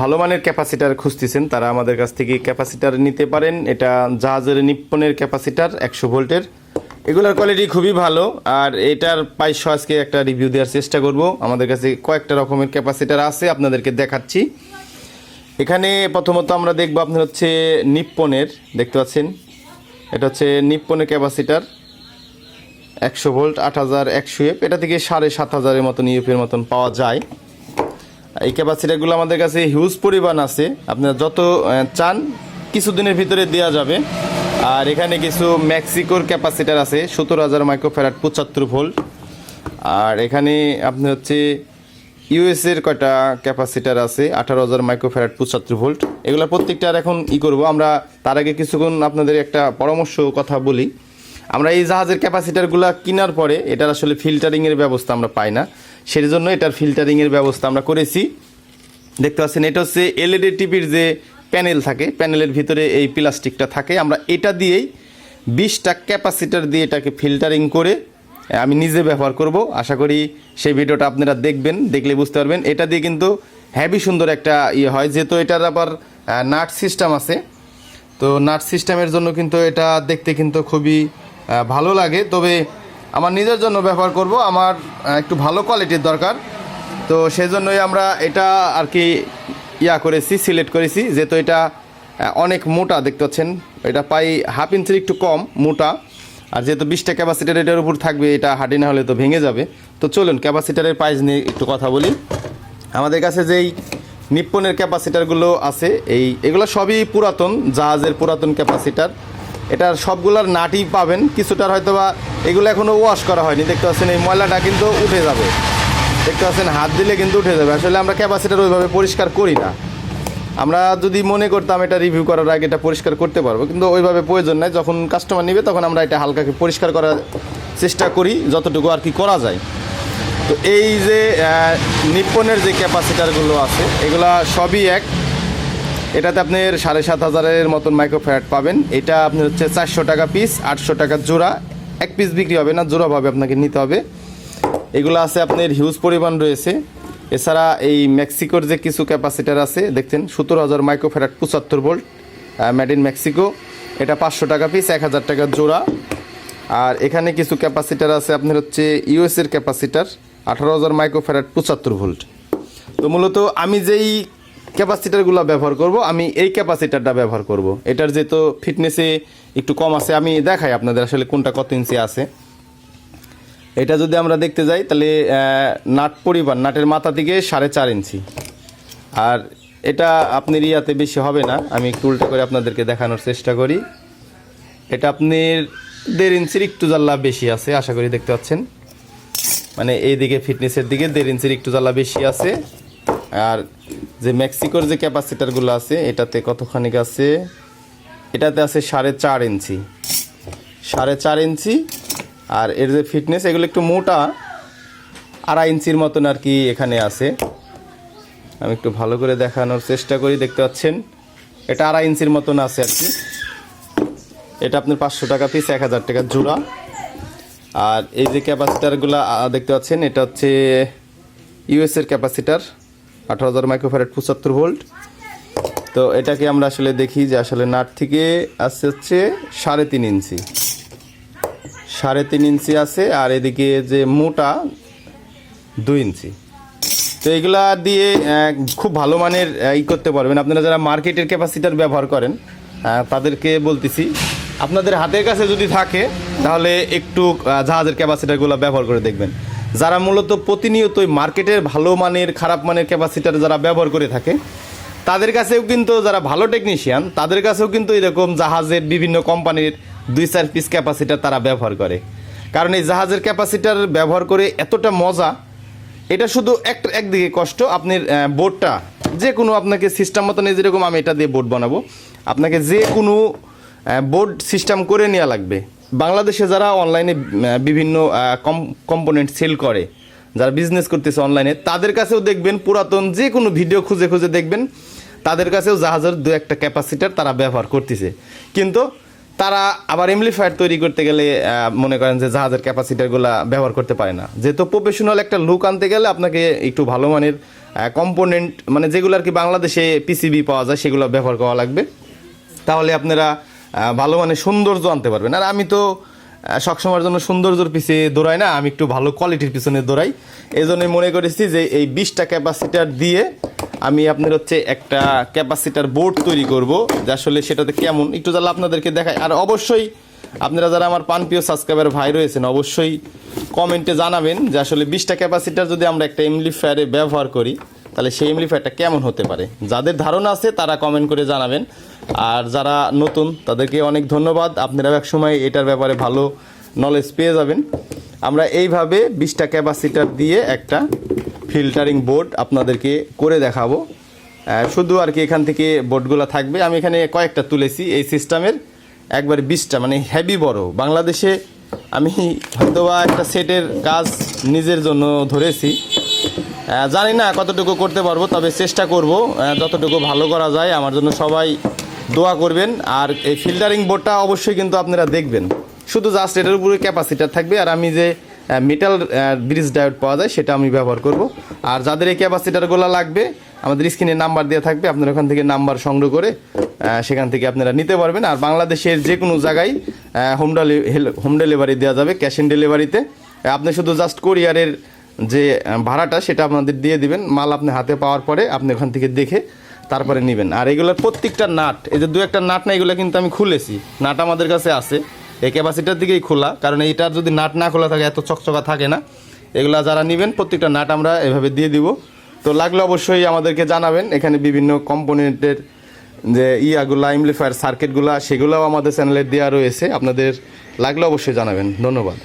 ভালো মানের ক্যাপাসিটার খুঁজতেছেন, তারা আমাদের কাছ থেকে ক্যাপাসিটার নিতে পারেন। এটা জাহাজের নিপ্পনের ক্যাপাসিটার, একশো ভোল্টের। এগুলোর কোয়ালিটি খুবই ভালো, আর এটার প্রাইস আজকে একটা রিভিউ দেওয়ার চেষ্টা করব। আমাদের কাছে কয়েকটা রকমের ক্যাপাসিটার আছে, আপনাদেরকে দেখাচ্ছি। এখানে প্রথমত আমরা দেখব আপনার হচ্ছে নিপ্পনের, দেখতে পাচ্ছেন? এটা হচ্ছে নিপ্পনের ক্যাপাসিটার, একশো ভোল্ট, আট হাজার একশো এফ। এটা থেকে সাড়ে সাত হাজারের মতন ইউপের মতন পাওয়া যায়। এই ক্যাপাসিটারগুলো আমাদের কাছে হিউজ পরিমাণ আছে। আপনারা যত চান কিছুদিনের ভিতরে দেওয়া যাবে। আর এখানে কিছু মেক্সিকোর ক্যাপাসিটার আছে, সত্তর হাজার মাইক্রোফ্যারাট পঁচাত্তর ভোল্ট। আর এখানে আপনি হচ্ছে ইউএসের কয়টা ক্যাপাসিটার আছে, আঠারো হাজার মাইক্রোফ্যারাট পঁচাত্তর ভোল্ট। এগুলো প্রত্যেকটার এখন ই করব। আমরা তার আগে কিছুক্ষণ আপনাদের একটা পরামর্শ কথা বলি। আমরা এই জাহাজের ক্যাপাসিটারগুলো কেনার পরে এটার আসলে ফিল্টারিংয়ের ব্যবস্থা আমরা পাই না। সেই জন্য এটার ফিল্টারিংয়ের ব্যবস্থা আমরা করেছি। দেখতে পাচ্ছেন, এটা হচ্ছে এলইডি টিভির যে প্যানেল থাকে, প্যানেলের ভিতরে এই প্লাস্টিকটা থাকে। আমরা এটা দিয়েই বিশটা ক্যাপাসিটার দিয়ে এটাকে ফিল্টারিং করে, আমি নিজে ব্যবহার করব। আশা করি সেই ভিডিওটা আপনারা দেখবেন, দেখলে বুঝতে পারবেন। এটা দিয়ে কিন্তু হ্যাভি সুন্দর একটা ইয়ে হয়, যেহেতু এটার আবার নাট সিস্টেম আছে। তো নাট সিস্টেমের জন্য কিন্তু এটা দেখতে কিন্তু খুবই ভালো লাগে। তবে আমার নিজের জন্য ব্যবহার করব, আমার একটু ভালো কোয়ালিটির দরকার। তো সেই জন্যই আমরা এটা আর কি ইয়া করেছি সিলেক্ট করেছি, যেহেতু এটা অনেক মোটা দেখতে পাচ্ছেন। এটা পাই হাফ ইঞ্চির একটু কম, মোটা। আর যেহেতু বিশটা ক্যাপাসিটার এটার উপর থাকবে, এটা হাডি না হলে তো ভেঙে যাবে। তো চলুন ক্যাপাসিটারের প্রাইস নিয়ে একটু কথা বলি। আমাদের কাছে যেই নিপ্পনের ক্যাপাসিটারগুলো আছে, এই, এগুলো সবই পুরাতন, জাহাজের পুরাতন ক্যাপাসিটার এটার সবগুলার নাটি পাবেন, কিছুটার হয়তো বা এগুলো এখনও ওয়াশ করা হয়নি। দেখতে পাচ্ছেন এই ময়লাটা কিন্তু উঠে যাবে। দেখতে পাচ্ছেন হাত দিলে কিন্তু উঠে যাবে। আসলে আমরা ক্যাপাসিটার ওইভাবে পরিষ্কার করি না। আমরা যদি মনে করতাম এটা রিভিউ করার আগে এটা পরিষ্কার করতে পারব, কিন্তু ওইভাবে প্রয়োজন নাই। যখন কাস্টমার নেবে, তখন আমরা এটা হালকাকে পরিষ্কার করার চেষ্টা করি, যতটুকু আর কি করা যায়। তো এই যে নিপ্পনের যে ক্যাপাসিটারগুলো আছে, এগুলা সবই এক। এটাতে আপনার সাড়ে সাত হাজারের মতন মাইক্রোফ্যাট পাবেন। এটা আপনি হচ্ছে চারশো টাকা পিস আটশো টাকা জোড়া। এক পিস বিক্রি হবে না, জোড়াভাবে আপনাকে নিতে হবে। এগুলো আছে আপনার হিউজ পরিমাণ রয়েছে। এছাড়া এই মেক্সিকোর যে কিছু ক্যাপাসিটার আছে, দেখছেন, সতেরো হাজার মাইক্রোফ্যারাট পঁচাত্তর ভোল্ট মেড ইন মেক্সিকো এটা পাঁচশো টাকা পিস এক হাজার টাকা জোড়া। আর এখানে কিছু ক্যাপাসিটার আছে আপনার হচ্ছে ইউএসের ক্যাপাসিটার আঠারো হাজার মাইক্রোফ্যারাট পঁচাত্তর ভোল্ট তো মূলত আমি যেই ক্যাপাসিটারগুলো ব্যবহার করব, আমি এই ক্যাপাসিটারটা ব্যবহার করব। এটার যেহেতু ফিটনেসে একটু কম আছে, আমি দেখাই আপনাদের আসলে কোনটা কত ইঞ্চি আছে। এটা যদি আমরা দেখতে যাই, তাহলে নাট পরিমাণ, নাটের মাথা থেকে সাড়ে চার ইঞ্চি। আর এটা আপনার ইয়াতে বেশি হবে না, আমি একটু উল্টো করে আপনাদেরকে দেখানোর চেষ্টা করি। এটা আপনার দেড় ইঞ্চির একটু জাল্লা বেশি আছে, আশা করি দেখতে পাচ্ছেন। মানে এইদিকে ফিটনেসের দিকে দেড় ইঞ্চির একটু জ্বালা বেশি আছে। আর যে মেক্সিকোর যে ক্যাপাসিটারগুলো আছে, এটাতে কতখানি আছে? এটাতে আছে সাড়ে চার ইঞ্চি। সাড়ে চার ইঞ্চি। আর এর যে ফিটনেস, এগুলো একটু মোটা, আড়াই ইঞ্চির মতন আর কি এখানে আছে। আমি একটু ভালো করে দেখানোর চেষ্টা করি, দেখতে পাচ্ছেন? এটা আড়াই ইঞ্চির মতন আছে আর কি। এটা আপনার পাঁচশো টাকা পিস এক হাজার টাকা জোড়া। আর এই যে ক্যাপাসিটারগুলো দেখতে পাচ্ছেন, এটা হচ্ছে ইউএসের ক্যাপাসিটার। আঠারো হাজার মাইক্রোফ্যারেট পঁচাত্তর ভোল্ট। তো এটাকে আমরা আসলে দেখি যে আসলে নাট থেকে আসছে হচ্ছে সাড়ে তিন ইঞ্চি। সাড়ে তিন ইঞ্চি আছে আর এদিকে যে মোটা দুই ইঞ্চি। তো এগুলা দিয়ে খুব ভালো মানের ই করতে পারবেন। আপনারা যারা মার্কেটের ক্যাপাসিটার ব্যবহার করেন তাদেরকে বলতেছি, আপনাদের হাতের কাছে যদি থাকে, তাহলে একটু জাহাজের ক্যাপাসিটারগুলো ব্যবহার করে দেখবেন। যারা মূলত প্রতিনিয়তই মার্কেটের ভালো মানের, খারাপ মানের ক্যাপাসিটার যারা ব্যবহার করে থাকে, তাদের কাছেও কিন্তু যারা ভালো টেকনিশিয়ান তাদের কাছেও কিন্তু এরকম জাহাজের বিভিন্ন কোম্পানির দুই চার পিস ক্যাপাসিটার তারা ব্যবহার করে। কারণ এই জাহাজের ক্যাপাসিটার ব্যবহার করে এতটা মজা, এটা শুধু এক, একদিকে কষ্ট আপনার বোর্ডটা যে কোনো আপনাকে সিস্টেম মতন যেরকম আমি এটা দিয়ে বোর্ড বানাবো, আপনাকে যে কোনো বোর্ড সিস্টেম করে নেওয়া লাগবে। বাংলাদেশে যারা অনলাইনে বিভিন্ন কম্পোনেন্ট সেল করে, যারা বিজনেস করতেছে অনলাইনে তাদের কাছেও দেখবেন পুরাতন যে কোনো ভিডিও খুঁজে খুঁজে দেখবেন, তাদের কাছেও জাহাজের দু একটা ক্যাপাসিটার তারা ব্যবহার করতেছে। কিন্তু তারা আবার এমপ্লিফায়ার তৈরি করতে গেলে মনে করেন যে জাহাজের ক্যাপাসিটারগুলো ব্যবহার করতে পারে না। যেহেতু প্রফেশনাল একটা লুক আনতে গেলে আপনাকে একটু ভালো মানের কম্পোনেন্ট মানে যেগুলো আর কি বাংলাদেশে পিসিবি পাওয়া যায়, সেগুলো ব্যবহার করা লাগবে। তাহলে আপনারা ভালো মানে সৌন্দর্য আনতে পারবেন। আর আমি তো সবসময়ের জন্য সৌন্দর্যর পিছিয়ে দৌড়াই না, আমি একটু ভালো কোয়ালিটির পিছনে দৌড়াই। এই জন্যই মনে করেছি যে এই বিশটা ক্যাপাসিটার দিয়ে আমি আপনার হচ্ছে একটা ক্যাপাসিটার বোর্ড তৈরি করব, যে আসলে সেটাতে কেমন, একটু তাহলে আপনাদেরকে দেখাই। আর অবশ্যই আপনারা যারা আমার পান প্রিয় সাবস্ক্রাইবার ভাই রয়েছেন, অবশ্যই কমেন্টে জানাবেন যে আসলে বিশটা ক্যাপাসিটার যদি আমরা একটা এমলিফায়ারে ব্যবহার করি, তাহলে সেই এমলিফায়ারটা কেমন হতে পারে। যাদের ধারণা আছে, তারা কমেন্ট করে জানাবেন। আর যারা নতুন, তাদেরকে অনেক ধন্যবাদ। আপনারা এক সময় এটার ব্যাপারে ভালো নলেজ পেয়ে যাবেন। আমরা এইভাবে বিশটা ক্যাপাসিটার দিয়ে একটা ফিল্টারিং বোর্ড আপনাদেরকে করে দেখাবো। শুধু আর কি এখান থেকে বোর্ডগুলো থাকবে। আমি এখানে কয়েকটা তুলেছি এই সিস্টেমের। একবার বিশটা মানে হেভি বড়। বাংলাদেশে আমি হয়তোবা একটা সেটের কাজ নিজের জন্য ধরেছি। জানি না কতটুকু করতে পারব, তবে চেষ্টা করব। যতটুকু ভালো করা যায়, আমার জন্য সবাই দোয়া করবেন। আর এই ফিল্টারিং বোর্ডটা অবশ্যই কিন্তু আপনারা দেখবেন। শুধু জাস্ট এটার উপরে ক্যাপাসিটার থাকবে। আর আমি যে মেটাল ব্রিজ ডায়োড পাওয়া যায়, সেটা আমি ব্যবহার করব। আর যাদের এই ক্যাপাসিটারগুলো লাগবে, আমাদের স্ক্রিনে নাম্বার দেওয়া থাকবে। আপনারা ওখান থেকে নাম্বার সংগ্রহ করে সেখান থেকে আপনারা নিতে পারবেন। আর বাংলাদেশের যে কোনো জায়গায় হোম ডেলি হোম ডেলিভারি দেওয়া যাবে ক্যাশ অন ডেলিভারিতে আপনি শুধু জাস্ট কোরিয়ারের যে ভাড়াটা, সেটা আপনাদের দিয়ে দিবেন। মাল আপনি হাতে পাওয়ার পরে আপনি ওখান থেকে দেখে তারপরে নেবেন। আর এগুলোর প্রত্যেকটা নাট, এই যে দু একটা নাট না, এগুলো কিন্তু আমি খুলেছি। নাট আমাদের কাছে আছে। এই ক্যাপাসিটার দিকেই খোলা, কারণ এইটার যদি নাট না খোলা থাকে, এত চকচকা থাকে না। এগুলা যারা নেবেন, প্রত্যেকটা নাট আমরা এভাবে দিয়ে দিব। তো লাগলে অবশ্যই আমাদেরকে জানাবেন, এখানে বিভিন্ন কম্পোনেন্টের যে ইয়াগুলা ইমলিফায়ার সার্কিটগুলা সেগুলোও আমাদের চ্যানেলে দেওয়া রয়েছে। আপনাদের লাগলে অবশ্যই জানাবেন। ধন্যবাদ।